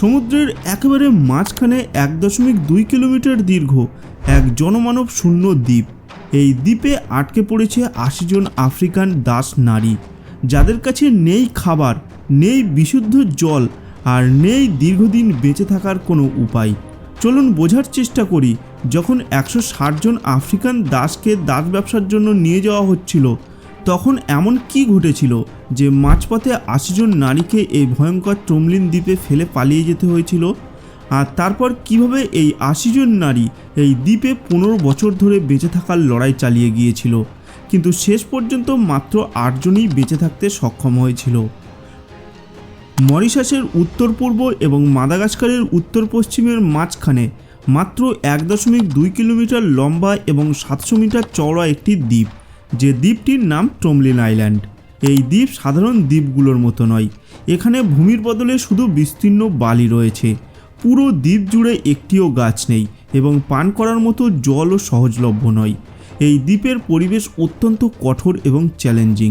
সমুদ্রের একেবারে মাঝখানে এক দশমিক দুই কিলোমিটার দীর্ঘ এক জনমানব শূন্য দ্বীপ। এই দ্বীপে আটকে পড়েছে আশি জন আফ্রিকান দাস নারী, যাদের কাছে নেই খাবার, নেই বিশুদ্ধ জল আর নেই দীর্ঘদিন বেঁচে থাকার কোনো উপায়। চলুন বোঝার চেষ্টা করি, যখন একশো ষাট জন আফ্রিকান দাসকে দাস ব্যবসার জন্য নিয়ে যাওয়া হচ্ছিল তখন এমন কি ঘটেছিল যে মাঝপথে আশি জন নারীকে এই ভয়ঙ্কর ট্রমলিন দ্বীপে ফেলে পালিয়ে যেতে হয়েছিল? আর তারপর কীভাবে এই আশি জন নারী এই দ্বীপে পনেরো বছর ধরে বেঁচে থাকার লড়াই চালিয়ে গিয়েছিল? কিন্তু শেষ পর্যন্ত মাত্র আটজনই বেঁচে থাকতে সক্ষম হয়েছিল। মরিশাসের উত্তর পূর্ব এবং মাদাগাস্কারের উত্তর পশ্চিমের মাঝখানে মাত্র এক দশমিক দুই কিলোমিটার লম্বা এবং সাতশো মিটার চওড়া একটি দ্বীপ। যে দ্বীপটির নাম টমলিন আইল্যান্ড। এই দ্বীপ সাধারণ দ্বীপগুলোর মতো নয়। এখানে ভূমির বদলে শুধু বিস্তীর্ণ বালি রয়েছে। পুরো দ্বীপ জুড়ে একটিও গাছ নেই এবং পান করার মতো জলও সহজলভ্য নয়। এই দ্বীপের পরিবেশ অত্যন্ত কঠোর এবং চ্যালেঞ্জিং।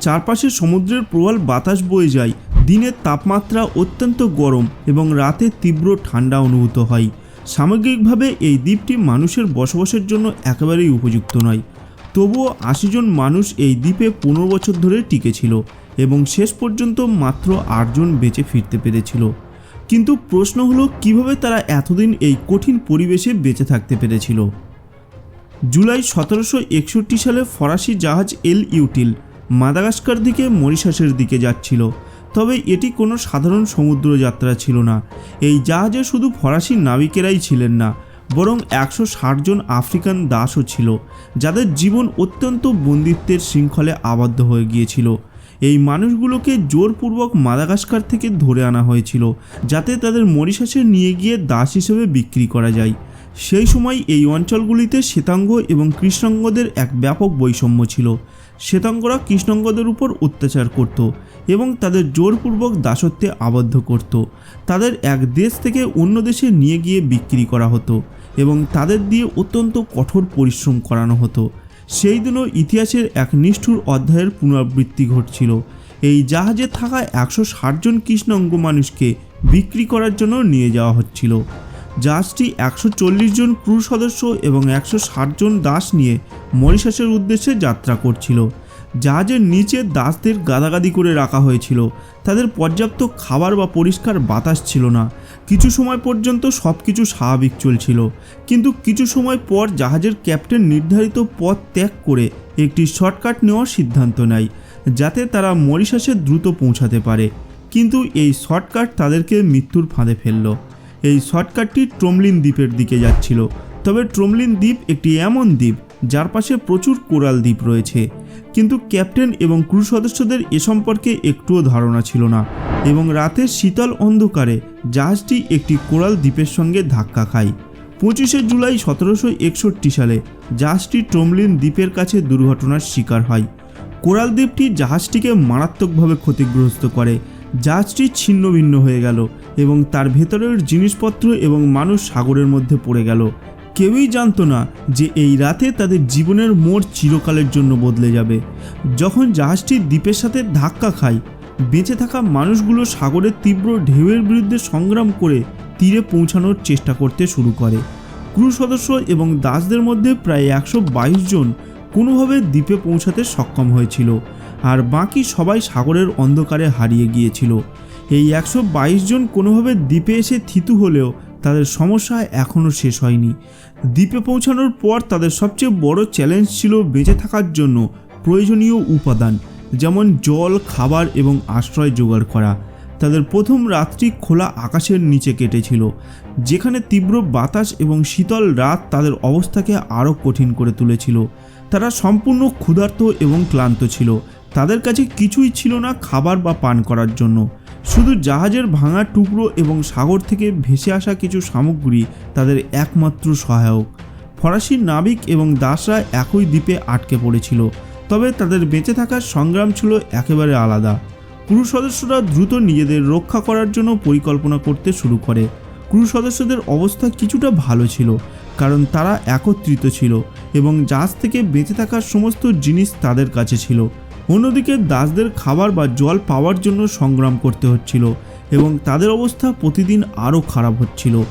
চারপাশে সমুদ্রের প্রবল বাতাস বয়ে যায় দিনের তাপমাত্রা অত্যন্ত গরম এবং রাতে তীব্র ঠান্ডা অনুভূত হয়। সামগ্রিকভাবে এই দ্বীপটি মানুষের বসবাসের জন্য একেবারেই উপযুক্ত নয়। তবুও আশি জন মানুষ এই দ্বীপে পনেরো বছর ধরে টিকেছিল এবং শেষ পর্যন্ত মাত্র আটজন বেঁচে ফিরতে পেরেছিল। কিন্তু প্রশ্ন হলো, কীভাবে তারা এতদিন এই কঠিন পরিবেশে বেঁচে থাকতে পেরেছিল? জুলাই সতেরোশো একষট্টি সালে ফরাসি জাহাজ এল ইউটিল মাদাগাস্কার দিকে মরিশাসের দিকে যাচ্ছিল। তবে এটি কোনো সাধারণ সমুদ্র যাত্রা ছিল না। এই জাহাজে শুধু ফরাসি নাবিকেরাই ছিলেন না বরং একশো ষাট জন আফ্রিকান দাসও ছিল, যাদের জীবন অত্যন্ত বন্দিত্বের শৃঙ্খলে আবদ্ধ হয়ে গিয়েছিল। এই মানুষগুলোকে জোরপূর্বক মাদাগাস্কার থেকে ধরে আনা হয়েছিল, যাতে তাদের মরিশাসে নিয়ে গিয়ে দাস হিসেবে বিক্রি করা যায়। সেই সময় এই অঞ্চলগুলিতে শ্বেতাঙ্গ এবং কৃষ্ণাঙ্গদের এক ব্যাপক বৈষম্য ছিল। শ্বেতাঙ্গরা কৃষ্ণাঙ্গদের উপর অত্যাচার করত এবং তাদের জোরপূর্বক দাসত্বে আবদ্ধ করত। তাদের এক দেশ থেকে অন্য দেশে নিয়ে গিয়ে বিক্রি করা হতো। এবং তাদের দিয়ে অত্যন্ত কঠোর পরিশ্রম করানো হতো। সেই দিনও ইতিহাসের এক নিষ্ঠুর অধ্যায়ের পুনরাবৃত্তি ঘটছিল। এই জাহাজে থাকা একশো ষাটজন কৃষ্ণাঙ্গ মানুষকে বিক্রি করার জন্য নিয়ে যাওয়া হচ্ছিল। জাহাজটি একশো চল্লিশ জন ক্রু সদস্য এবং একশো ষাট জন দাস নিয়ে মরিশাসের উদ্দেশ্যে যাত্রা করছিল। জাহাজের নিচে দাসদের গাদাগাদি করে রাখা হয়েছিল। তাদের পর্যাপ্ত খাবার বা পরিষ্কার বাতাস ছিল না। কিছু সময় পর্যন্ত সব কিছু স্বাভাবিক চলছিল। কিন্তু কিছু সময় পর জাহাজের ক্যাপ্টেন নির্ধারিত পথ ত্যাগ করে একটি শর্টকাট নেওয়ার সিদ্ধান্ত নেয়, যাতে তারা মরিশাসে দ্রুত পৌঁছাতে পারে। কিন্তু এই শর্টকাট তাদেরকে মৃত্যুর ফাঁদে ফেলল। এই শর্টকাটটি ট্রমলিন দ্বীপের দিকে যাচ্ছিল। তবে ট্রমলিন দ্বীপ একটি এমন দ্বীপ যার পাশে প্রচুর কোরাল দ্বীপ রয়েছে। কিন্তু ক্যাপ্টেন এবং ক্রু সদস্যদের এ সম্পর্কে একটুও ধারণা ছিল না এবং রাতের শীতল অন্ধকারে জাহাজটি একটি কোরাল দ্বীপের সঙ্গে ধাক্কা খায়। পঁচিশে জুলাই সতেরোশো একষট্টি সালে জাহাজটি ট্রমলিন দ্বীপের কাছে দুর্ঘটনার শিকার হয়। কোরাল দ্বীপটি জাহাজটিকে মারাত্মকভাবে ক্ষতিগ্রস্ত করে। জাহাজটি ছিন্ন ভিন্ন হয়ে গেল এবং তার ভেতরের জিনিসপত্র এবং মানুষ সাগরের মধ্যে পড়ে গেল। কেউই জানতো না যে এই রাতে তাদের জীবনের মোড় চিরকালের জন্য বদলে যাবে। যখন জাহাজটি দ্বীপের সাথে ধাক্কা খায়, বেঁচে থাকা মানুষগুলো সাগরের তীব্র ঢেউয়ের বিরুদ্ধে সংগ্রাম করে তীরে পৌঁছানোর চেষ্টা করতে শুরু করে। ক্রু সদস্য এবং দাসদের মধ্যে প্রায় একশো বাইশ জন কোনোভাবে দ্বীপে পৌঁছাতে সক্ষম হয়েছিল, আর বাকি সবাই সাগরের অন্ধকারে হারিয়ে গিয়েছিল। এই একশো বাইশ জন কোনোভাবে দ্বীপে এসে থিতু হলেও তাদের সমস্যা এখনও শেষ হয়নি। দ্বীপে পৌঁছানোর পর তাদের সবচেয়ে বড় চ্যালেঞ্জ ছিল বেঁচে থাকার জন্য প্রয়োজনীয় উপাদান, যেমন জল, খাবার এবং আশ্রয় জোগাড় করা। তাদের প্রথম রাত্রি খোলা আকাশের নিচে কেটেছিল, যেখানে তীব্র বাতাস এবং শীতল রাত তাদের অবস্থাকে আরও কঠিন করে তুলেছিল। তারা সম্পূর্ণ ক্ষুধার্ত এবং ক্লান্ত ছিল। তাদের কাছে কিছুই ছিল না খাবার বা পান করার জন্য। শুধু জাহাজের ভাঙা টুকরো এবং সাগর থেকে ভেসে আসা কিছু সামগ্রী তাদের একমাত্র সহায়ক। ফরাসি নাবিক এবং দাসরা একই দ্বীপে আটকে পড়েছিল, তবে তাদের বেঁচে থাকার সংগ্রাম ছিল একেবারে আলাদা। ক্রু সদস্যরা দ্রুত নিজেদের রক্ষা করার জন্য পরিকল্পনা করতে শুরু করে। ক্রু সদস্যদের অবস্থা কিছুটা ভালো ছিল, কারণ তারা একত্রিত ছিল এবং জাহাজ থেকে বেঁচে থাকার সমস্ত জিনিস তাদের কাছে ছিল। অন্যদিকে দাসদের খাবার বা জল পাওয়ার জন্য সংগ্রাম করতে হচ্ছিল এবং তাদের অবস্থা প্রতিদিন আরও খারাপ হচ্ছিল।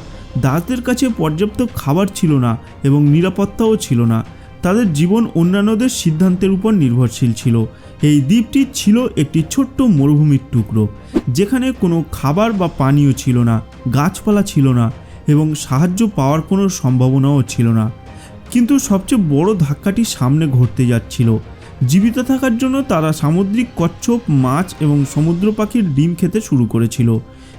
দাসদের কাছে পর্যাপ্ত খাবার ছিল না এবং নিরাপত্তাও ছিল না। তাদের জীবন অন্যান্যদের সিদ্ধান্তের উপর নির্ভরশীল ছিল। এই দ্বীপটি ছিল একটি ছোট্ট মরুভূমির টুকরো, যেখানে কোনো খাবার বা পানীয় ছিল না, গাছপালা ছিল না এবং সাহায্য পাওয়ার কোনো সম্ভাবনাও ছিল না। কিন্তু সবচেয়ে বড় ধাক্কাটি সামনে ঘটতে যাচ্ছিল। জীবিত থাকার জন্য তারা সামুদ্রিক কচ্ছপ, মাছ এবং সমুদ্র পাখির ডিম খেতে শুরু করেছিল।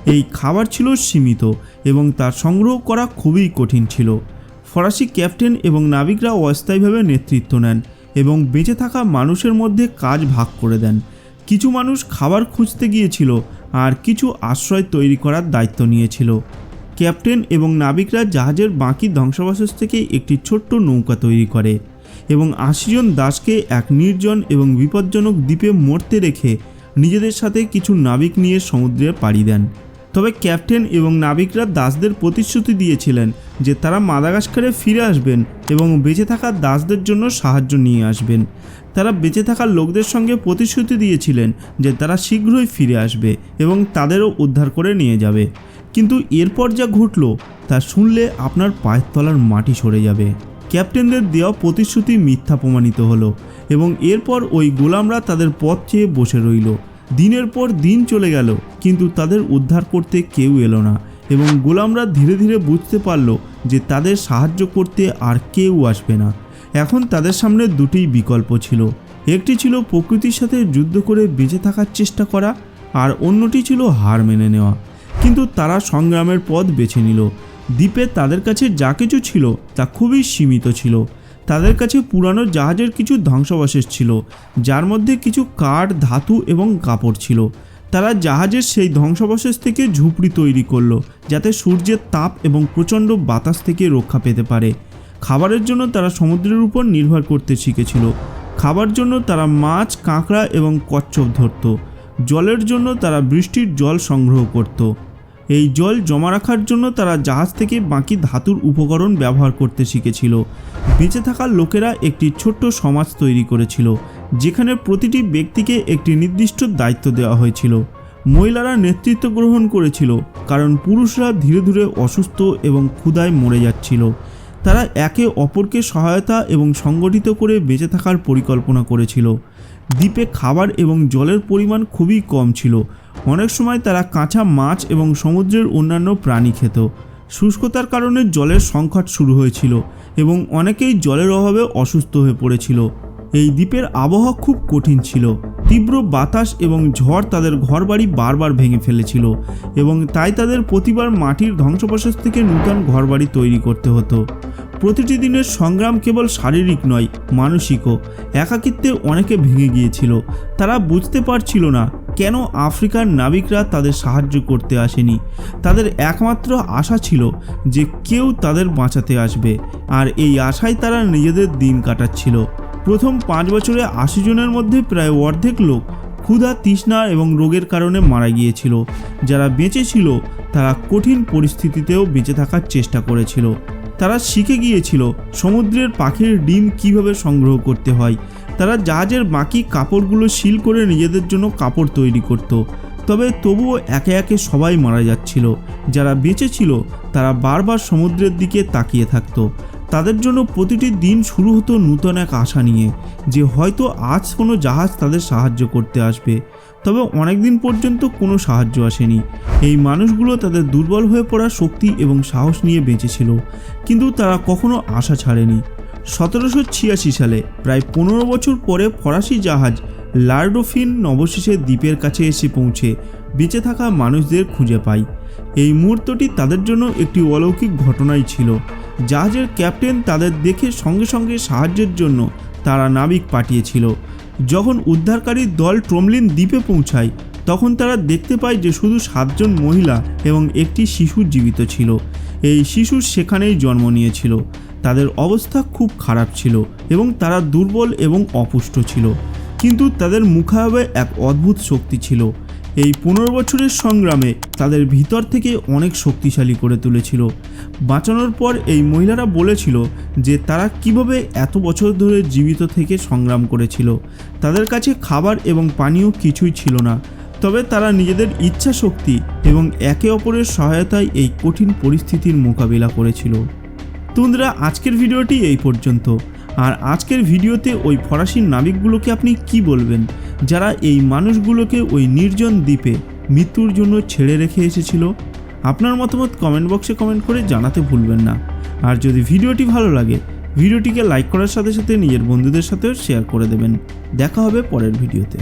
এই খাবার ছিল সীমিত এবং তার সংগ্রহ করা খুবই কঠিন ছিল। ফরাসি ক্যাপ্টেন এবং নাবিকরা অস্থায়ীভাবে নেতৃত্ব নেন এবং বেঁচে থাকা মানুষের মধ্যে কাজ ভাগ করে দেন। কিছু মানুষ খাবার খুঁজতে গিয়েছিল আর কিছু আশ্রয় তৈরি করার দায়িত্ব নিয়েছিল। ক্যাপ্টেন এবং নাবিকরা জাহাজের বাকি ধ্বংসাবশেষ থেকে একটি ছোট্ট নৌকা তৈরি করে। এবং আশি জন দাসকে এক নির্জন এবং বিপজ্জনক দ্বীপে মরতে রেখে নিজেদের সাথে কিছু নাবিক নিয়ে সমুদ্রে পাড়ি দেন। তবে ক্যাপ্টেন এবং নাবিকরা দাসদের প্রতিশ্রুতি দিয়েছিলেন যে তারা মাদাগাস্কারে ফিরে আসবেন এবং বেঁচে থাকা দাসদের জন্য সাহায্য নিয়ে আসবেন। তারা বেঁচে থাকা লোকদের সঙ্গে প্রতিশ্রুতি দিয়েছিলেন যে তারা শীঘ্রই ফিরে আসবে এবং তাদেরও উদ্ধার করে নিয়ে যাবে। কিন্তু এরপর যা ঘটল তা শুনলে আপনার পায়ের তলার মাটি সরে যাবে। ক্যাপ্টেনদের দেওয়া প্রতিশ্রুতি মিথ্যা প্রমাণিত হলো এবং এরপর ওই গোলামরা তাদের পথ চেয়ে বসে রইল। দিনের পর দিন চলে গেল, কিন্তু তাদের উদ্ধার করতে কেউ এলো না এবং গোলামরা ধীরে ধীরে বুঝতে পারল যে তাদের সাহায্য করতে আর কেউ আসবে না। এখন তাদের সামনে দুটি বিকল্প ছিল। একটি ছিল প্রকৃতির সাথে যুদ্ধ করে বেঁচে থাকার চেষ্টা করা, আর অন্যটি ছিল হার মেনে নেওয়া। কিন্তু তারা সংগ্রামের পথ বেছে নিল। দ্বীপে তাদের কাছে যা কিছু ছিল তা খুবই সীমিত ছিল। তাদের কাছে পুরানো জাহাজের কিছু ধ্বংসাবশেষ ছিল, যার মধ্যে কিছু কাঠ, ধাতু এবং কাপড় ছিল। তারা জাহাজের সেই ধ্বংসাবশেষ থেকে ঝুপড়ি তৈরি করল, যাতে সূর্যের তাপ এবং প্রচণ্ড বাতাস থেকে রক্ষা পেতে পারে। খাবারের জন্য তারা সমুদ্রের উপর নির্ভর করতে শিখেছিল। খাবার জন্য তারা মাছ, কাঁকড়া এবং কচ্ছপ ধরত। জলের জন্য তারা বৃষ্টির জল সংগ্রহ করত। এই জল জমা রাখার জন্য তারা জাহাজ থেকে বাকি ধাতুর উপকরণ ব্যবহার করতে শিখেছিল। বেঁচে থাকা লোকেরা একটি ছোট্ট সমাজ তৈরি করেছিল, যেখানে প্রতিটি ব্যক্তিকে একটি নির্দিষ্ট দায়িত্ব দেওয়া হয়েছিল। মহিলারা নেতৃত্ব গ্রহণ করেছিল, কারণ পুরুষরা ধীরে ধীরে অসুস্থ এবং ক্ষুধায় মরে যাচ্ছিল। তারা একে অপরকে সহায়তা এবং সংগঠিত করে বেঁচে থাকার পরিকল্পনা করেছিল। দ্বীপে খাবার এবং জলের পরিমাণ খুবই কম ছিল। অনেক সময় তারা কাঁচা মাছ এবং সমুদ্রের অন্যান্য প্রাণী খেত। শুষ্কতার কারণে জলের সংকট শুরু হয়েছিল এবং অনেকেই জলের অভাবে অসুস্থ হয়ে পড়েছিল। এই দ্বীপের আবহাওয়া খুব কঠিন ছিল। তীব্র বাতাস এবং ঝড় তাদের ঘরবাড়ি বারবার ভেঙে ফেলেছিল এবং তাই তাদের প্রতিবার মাটির ধ্বংসাবশেষ থেকে নূতন ঘরবাড়ি তৈরি করতে হতো। প্রতিটি দিনের সংগ্রাম কেবল শারীরিক নয়, মানসিকও। একাকিত্বে অনেকে ভেঙে গিয়েছিল। তারা বুঝতে পারছিল না কেন আফ্রিকার নাবিকরা তাদের সাহায্য করতে আসেনি। তাদের একমাত্র আশা ছিল যে কেউ তাদের বাঁচাতে আসবে। আর এই আশায় তারা নিজেদের দিন কাটাচ্ছিল। প্রথম পাঁচ বছরে আশি জনের মধ্যে প্রায় অর্ধেক লোক ক্ষুধা, তৃষ্ণা এবং রোগের কারণে মারা গিয়েছিল। যারা বেঁচে ছিল, তারা কঠিন পরিস্থিতিতেও বেঁচে থাকার চেষ্টা করেছিল। তারা শিখে গিয়েছিল সমুদ্রের পাখির ডিম কীভাবে সংগ্রহ করতে হয়। তারা জাহাজের বাকি কাপড়গুলো সিল করে নিজেদের জন্য কাপড় তৈরি করত। তবে তবুও একে একে সবাই মারা যাচ্ছিল। যারা বেঁচে ছিল, তারা বারবার সমুদ্রের দিকে তাকিয়ে থাকতো। তাদের জন্য প্রতিটি দিন শুরু হতো নূতন এক আশা নিয়ে, যে হয়তো আজ কোনো জাহাজ তাদের সাহায্য করতে আসবে। তবে অনেক দিন পর্যন্ত কোনো সাহায্য আসেনি। এই মানুষগুলো তাদের দুর্বল হয়ে পড়া শক্তি এবং সাহস নিয়ে বেঁচেছিল, কিন্তু তারা কখনো আশা ছাড়েনি। সতেরোশো ছিয়াশি সালে, প্রায় পনেরো বছর পরে ফরাসি জাহাজ লার্ডোফিন নবশেষে দ্বীপের কাছে এসে পৌঁছে বেঁচে থাকা মানুষদের খুঁজে পায়। এই মুহূর্তটি তাদের জন্য একটি অলৌকিক ঘটনাই ছিল। জাহাজের ক্যাপ্টেন তাদের দেখে সঙ্গে সঙ্গে সাহায্যের জন্য তারা নাবিক পাঠিয়েছিল। যখন উদ্ধারকারী দল ট্রমলিন দ্বীপে পৌঁছায়, তখন তারা দেখতে পায় যে শুধু সাতজন মহিলা এবং একটি শিশু জীবিত ছিল। এই শিশু সেখানেই জন্ম নিয়েছিল। তাদের অবস্থা খুব খারাপ ছিল এবং তারা দুর্বল এবং অপুষ্ট ছিল। কিন্তু তাদের মুখাবে এক অদ্ভুত শক্তি ছিল। এই পনেরো বছরের সংগ্রামে তাদের ভিতর থেকে অনেক শক্তিশালী করে তুলেছিল। বাঁচানোর পর এই মহিলারা বলেছিল যে তারা কীভাবে এত বছর ধরে জীবিত থেকে সংগ্রাম করেছিল। তাদের কাছে খাবার এবং পানীয় কিছুই ছিল না। তবে তারা নিজেদের ইচ্ছা শক্তি এবং একে অপরের সহায়তায় এই কঠিন পরিস্থিতির মোকাবিলা করেছিল। তুন্দ্রা আজকের ভিডিওটি এই পর্যন্ত। আর আজকের ভিডিওতে ওই ফরাসি নাবিকগুলোকে আপনি কি বলবেন? যারা এই মানুষগুলোকে ওই নির্জন দ্বীপে মৃত্যুর জন্য ছেড়ে রেখে এসেছিল, আপনার মতামত কমেন্ট বক্সে কমেন্ট করে জানাতে ভুলবেন না। আর যদি ভিডিওটি ভালো লাগে, ভিডিওটিকে লাইক করার সাথে সাথে নিজের বন্ধুদের সাথেও শেয়ার করে দেবেন। দেখা হবে পরের ভিডিওতে।